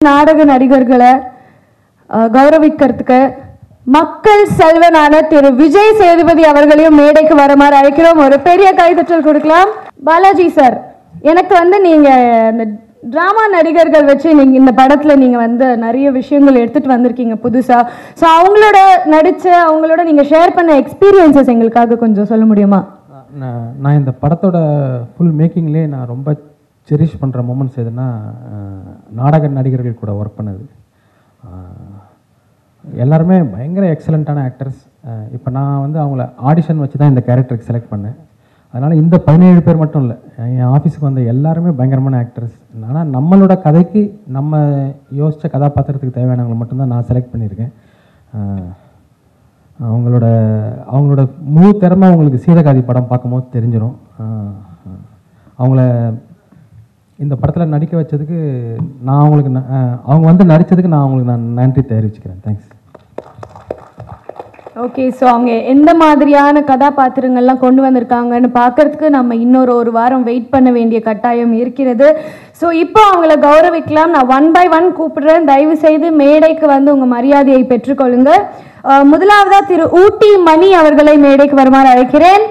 நாடக நடிகர்களை கௌரவிக்கிறதுக்கு மக்கள் செல்வனான திரு. விஜய் சேதுபதி அவர்களையும் மேடைக்கு வருமாறு அழைக்கிறோம். ஒரு பெரிய கைதற்றல் கொடுக்கலாம். பாலாஜி சார் எனக்கு வந்து நீங்க இந்த டிராமா நடிகர்கள் வச்சு நீங்க இந்த படத்துல நீங்க வந்து நிறைய விஷயங்கள் எடுத்துட்டு வந்திருக்கீங்க புதுசா. ஸோ அவங்களோட நடிச்ச அவங்களோட நீங்க ஷேர் பண்ண எக்ஸ்பீரியன்சஸ் எங்களுக்காக கொஞ்சம் சொல்ல முடியுமா? நான் நான் இந்த படத்தோட ஃபுல் மேக்கிங்லேயே நான் ரொம்ப செரிஷ் பண்ணுற மூமெண்ட்ஸ் எதுனா நாடக நடிகர்கள் கூட ஒர்க் பண்ணது. எல்லாருமே பயங்கர எக்ஸலண்ட்டான ஆக்டர்ஸ் இப்போ நான் வந்து அவங்கள ஆடிஷன் வச்சு தான் இந்த கேரக்டருக்கு செலக்ட் பண்ணேன். அதனால் இந்த பதினேழு பேர் மட்டும் இல்லை என் ஆஃபீஸுக்கு வந்த எல்லாருமே பயங்கரமான ஆக்டர்ஸ் ஆனால் நம்மளோட கதைக்கு நம்ம யோசித்த கதாபாத்திரத்துக்கு தேவையானவங்களை மட்டும்தான் நான் செலக்ட் பண்ணியிருக்கேன். அவங்களோட அவங்களோட முழு திறமை அவங்களுக்கு சீதகாதி படம் பார்க்கும்போது தெரிஞ்சிடும் அவங்கள இந்த படத்தில் நடிக்க வச்சதுக்கு நான் அவங்களுக்கு அவங்க வந்து நடித்ததுக்கு நான் அவங்களுக்கு நான் நன்றி தெரிவிச்சுக்கிறேன். தேங்க்ஸ் ஓகே ஸோ அவங்க எந்த மாதிரியான கதாபாத்திரங்கள்லாம் கொண்டு வந்திருக்காங்கன்னு பார்க்கறதுக்கு நம்ம இன்னொரு ஒரு வாரம் வெயிட் பண்ண வேண்டிய கட்டாயம் இருக்கிறது. ஸோ இப்போ அவங்கள கௌரவிக்கலாம். நான் ஒன் பை ஒன் கூப்பிடுறேன். தயவு செய்து மேடைக்கு வந்து உங்கள் மரியாதையை பெற்றுக்கொள்ளுங்க. முதலாவதாக திரு ஊட்டி மணி அவர்களை மேடைக்கு வருமாறு அழைக்கிறேன்.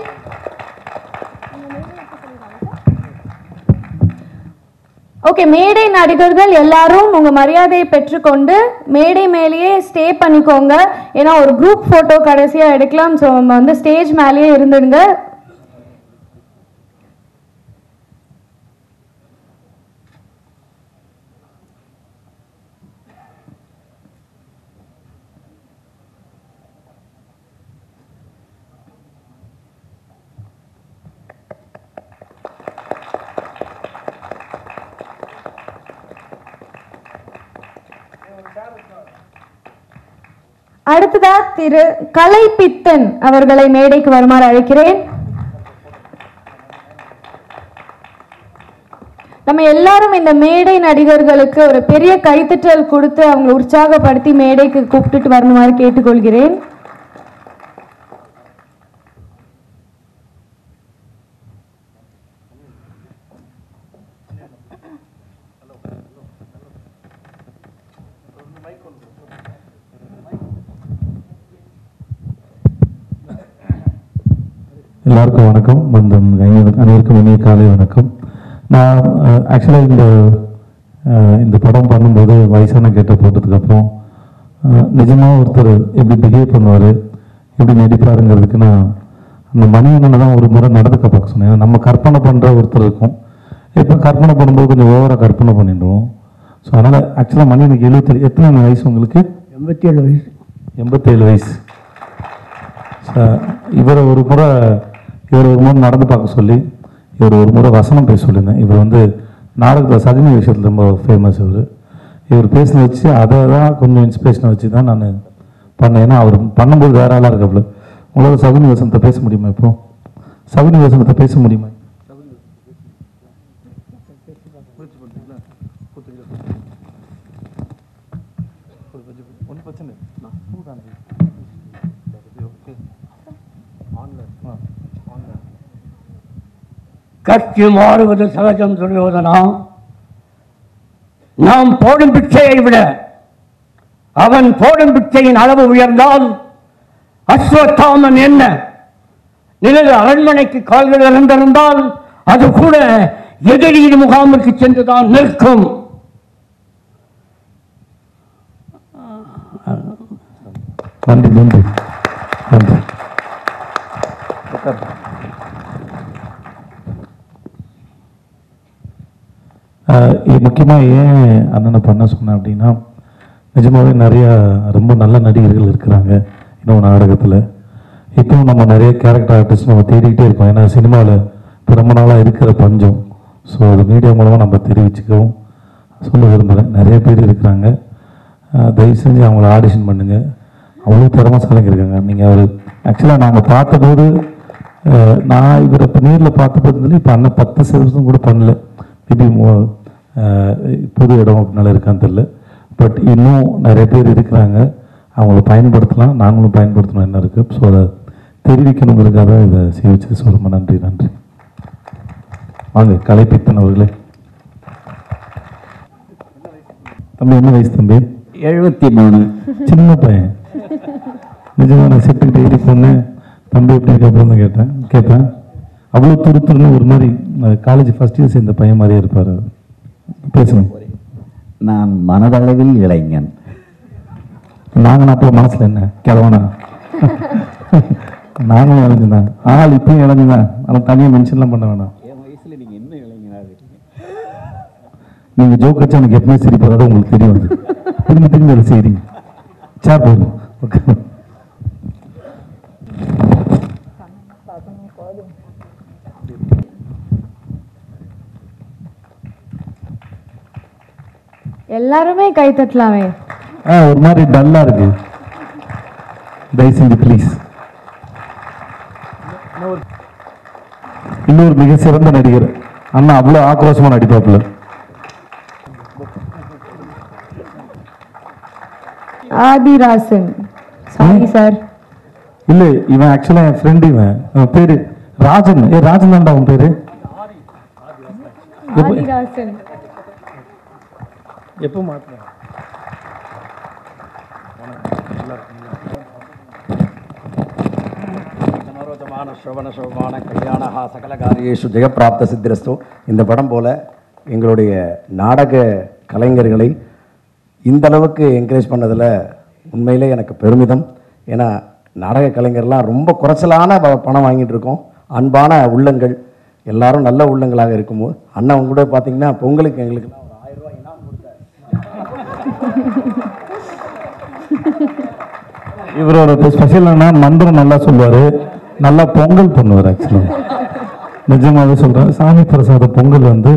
ஓகே மேடை நடிகர்கள் எல்லாரும் உங்க மரியாதையை பெற்றுக்கொண்டு மேடை மேலேயே ஸ்டே பண்ணிக்கோங்க. ஏன்னா ஒரு குரூப் போட்டோ கடைசியா எடுக்கலாம் ஸோ நம்ம வந்து ஸ்டேஜ் மேலேயே இருந்துடுங்க. அடுத்ததா திரு கலைப்பித்தன் அவர்களை மேடைக்கு வருமாறு அழைக்கிறேன். நம்ம எல்லாரும் இந்த மேடை நடிகர்களுக்கு ஒரு பெரிய கைத்தட்டல் கொடுத்து அவங்களை உற்சாகப்படுத்தி மேடைக்கு கூப்பிட்டுட்டு வரணுமாறு கேட்டுக்கொள்கிறேன். எல்லாருக்கும் வணக்கம். வந்தம். அனைவருக்கும் இனிய காலை வணக்கம். நான் ஆக்சுவலாக இந்த இந்த படம் பண்ணும்போது வயசான கேட்ட போட்டதுக்கப்புறம் நிஜமாக ஒருத்தர் எப்படி பிஹேவ் பண்ணுவார் எப்படி நடிப்பாருங்கிறதுக்கு நான் அந்த மணியண்ணனை தான் ஒரு முறை நடந்துக்க பார்க்க சொன்னேன். நம்ம கற்பனை பண்ணுற ஒருத்தர் இருக்கும். இப்போ கற்பனை பண்ணும்போது கொஞ்சம் ஓவராக கற்பனை பண்ணிடுவோம். ஸோ அதனால் ஆக்சுவலாக மணி எனக்கு எழுபத்தேழு எத்தனை வயசு உங்களுக்கு? எண்பத்தி ஏழு வயசு. எண்பத்தேழு வயசு. இவரை ஒரு முறை இவர் ஒரு முறை நடந்து பார்க்க சொல்லி இவர் ஒரு முறை வசனம் பேச சொல்லியிருந்தேன் இவர் வந்து நாடகத்தில் சஜினி விஷயத்தில் ரொம்ப ஃபேமஸ் இவர் இவர் பேசின வச்சு அதை தான் கொஞ்சம் இன்ஸ்பிரேஷனை வச்சு தான் நான் பண்ணேன் ஏன்னா அவர் பண்ணும்போது வேற ஆளாக இருக்காப்புல உங்களால் சகுனி வசனத்தை பேச முடியுமா இப்போ சகுனி வசனத்தை பேச முடியுமா கட்சி மாறுவது சகஜம் துரியோதனா நாம் போடும் பிச்சையை விட அவன் போடும் பிச்சையின் அளவு உயர்ந்தால் அஸ்வத்தாமன் என்ன? நிலவு அரண்மனைக்கு கால்கள் இறந்திருந்தால் அது கூட எதிரியின் முகாமிற்கு சென்றுதான் நிற்கும். நன்றி நன்றி. நன்றி ஆஹ் இது முக்கியமாக ஏன் அண்ணனை பண்ண சொன்னேன் அப்படின்னா நிஜமாவே நிறையா ரொம்ப நல்ல நடிகர்கள் இருக்கிறாங்க இன்னும் நாடகத்தில். இப்போவும் நம்ம நிறைய கேரக்டர் ஆர்டிஸ்ட் நம்ம தேடிக்கிட்டே இருக்கோம். ஏன்னா சினிமாவில் இப்போ ரொம்ப நாளாக இருக்கிற பஞ்சம். ஸோ அது மீடியா மூலமாக நம்ம தெரிவிச்சுக்கவும் சொல்ல விரும்புகிறேன் நிறைய பேர் இருக்கிறாங்க. தயவு செஞ்சு அவங்கள ஆடிஷன் பண்ணுங்கள் அவ்வளோ திறமசாலிங்க இருக்காங்க. நீங்கள் அவர் ஆக்சுவலாக நாங்கள் பார்த்தபோது நான் இவரை இப்போ நேரில் பார்த்த பார்த்தபோது இப்போ அண்ணன் பத்து சதவீதம் கூட பண்ணல. மேபி புது இடம் அப்படினால இருக்கான்னு தெரில பட் இன்னும் நிறைய பேர் இருக்கிறாங்க. அவங்கள பயன்படுத்தலாம். நாங்களும் பயன்படுத்தணும் என்ன இருக்குது ஸோ அதை தெரிவிக்கணுங்கிறதுக்காக தான் இதை சேவிச்சது ஸோ ரொம்ப நன்றி நன்றி. வாங்க கலைப்பித்தன் அவர்களே. தம்பி என்ன வயசு தம்பி? எழுபத்தி மூணு. சின்ன பையன். நிஜமா நான் செட்டுக்கு டெய்லி போனேன் தம்பி எப்படி இருக்க அப்புறம் தான் கேட்டேன். கேட்பேன் அவ்வளோ துரு துருன்னு ஒரு மாதிரி காலேஜ் ஃபர்ஸ்ட் இயர் சேர்ந்த பையன் மாதிரியே இருப்பார் பேசுங்க. நான் மனதளவில் இளைஞன். நாங்கள் அப்போ மனசில் என்ன? கிழவனா? நாங்களும் இளைஞதான் ஆள் இப்பயும் இளைஞதான் ஆனால் தனியாக மென்ஷன்லாம் பண்ண வேணாம். என் வயசுல நீங்க இன்னும் இளைஞனாக இருக்கீங்க? நீங்கள் ஜோக் வச்சா எனக்கு எப்பவுமே சிரிப்பு வராது உங்களுக்கு தெரியும் அது திரும்பி திரும்பி அதை சேர் போதும் ஓகே எல்லாருமே கை தட்டலாமே. ஆ ஒரு மாதிரி டல்லா இருக்கு. தயவு செஞ்சு ப்ளீஸ் இன்னொரு மிக சிறந்த நடிகர். அண்ணா அவ்வளோ ஆக்ரோஷமா நடிப்பாப்புல. ஆதிராசன். சாரி சார் இல்ல இவன் ஆக்சுவலா என் ஃப்ரெண்ட் இவன். அவன் பேரு ராஜன். ஏ ராஜன் தான்டா அவன் பேரு? ஆதிராசன். எப்போ மாற்றலாம் மனோரதமான சோபன சோபமான கல்யாணஹா சகல ஜெயப்பிராப்த சித்திரஸ்து. இந்த படம் போல எங்களுடைய நாடக கலைஞர்களை இந்த அளவுக்கு என்கரேஜ் பண்ணதில் உண்மையிலே எனக்கு பெருமிதம். ஏன்னா நாடக கலைஞர்லாம் ரொம்ப குறைச்சலான ப- பணம் வாங்கிட்டு இருக்கோம். அன்பான உள்ளங்கள். எல்லாரும் நல்ல உள்ளங்களாக இருக்கும்போது அண்ணன் கூட பார்த்தீங்கன்னா பொங்கலுக்கு எங்களுக்குலாம் ஒரு ஆயிரம் ரூபாய் இனாம் கொடுத்தாரு இவரோட ஸ்பெஷல் என்ன மந்திரம் நல்லா சொல்லுவார். நல்லா பொங்கல் பண்ணுவார் ஆக்சுவலாக நிஜமாகவே சொல்கிறேன் சாமி பிரசாத பொங்கல் வந்து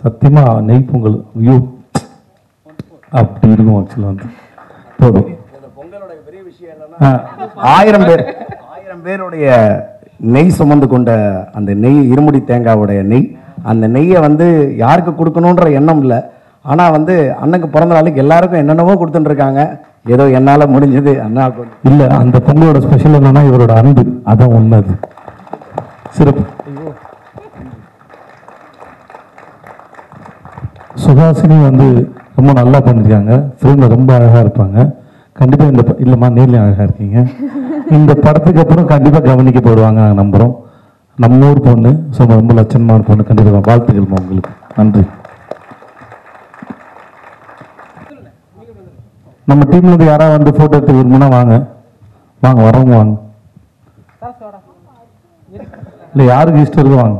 சத்தியமாக நெய் பொங்கல். ஐயோ அப்படி இருக்கும் ஆக்சுவலாக வந்து. போதும். ஆயிரம் பேர் ஆயிரம் பேருடைய நெய் சுமந்து கொண்ட அந்த நெய் இருமுடி தேங்காவுடைய நெய் அந்த நெய்யை வந்து யாருக்கு கொடுக்கணுன்ற எண்ணம் இல்லை. ஆனால் வந்து அண்ணனுக்கு பிறந்த நாளுக்கு எல்லாருக்கும் என்னென்னவோ கொடுத்துட்டு இருக்காங்க. ஏதோ என்னால் முடிஞ்சது அண்ணா இல்லை அந்த பொங்கலோட ஸ்பெஷல் என்னன்னா இவரோட அன்பு. அதான் உண்மை அது சிறப்பு. சுஹாசினி வந்து ரொம்ப நல்லா பண்ணியிருக்காங்க ஃபிலிமில் ரொம்ப அழகாக இருப்பாங்க. கண்டிப்பாக இந்த இல்லைம்மா நேர்லேயும் அழகாக இருக்கீங்க. இந்த படத்துக்கு அப்புறம் கவனிக்க கவனிக்கப்படுவாங்க நாங்கள் நம்புறோம். நம்ம ஊர் பொண்ணு ஸோ ரொம்ப லட்சணமான பொண்ணு. கண்டிப்பாக வாழ்த்துக்கள்மா உங்களுக்கு. நன்றி. நம்ம டீம்ல இருந்து யாராவது வந்து போட்டோ எடுத்து விரும்புனா வாங்க. வாங்க வரவங்க வாங்க. இல்ல யாருக்கு இஷ்டம் இருக்கோ வாங்க.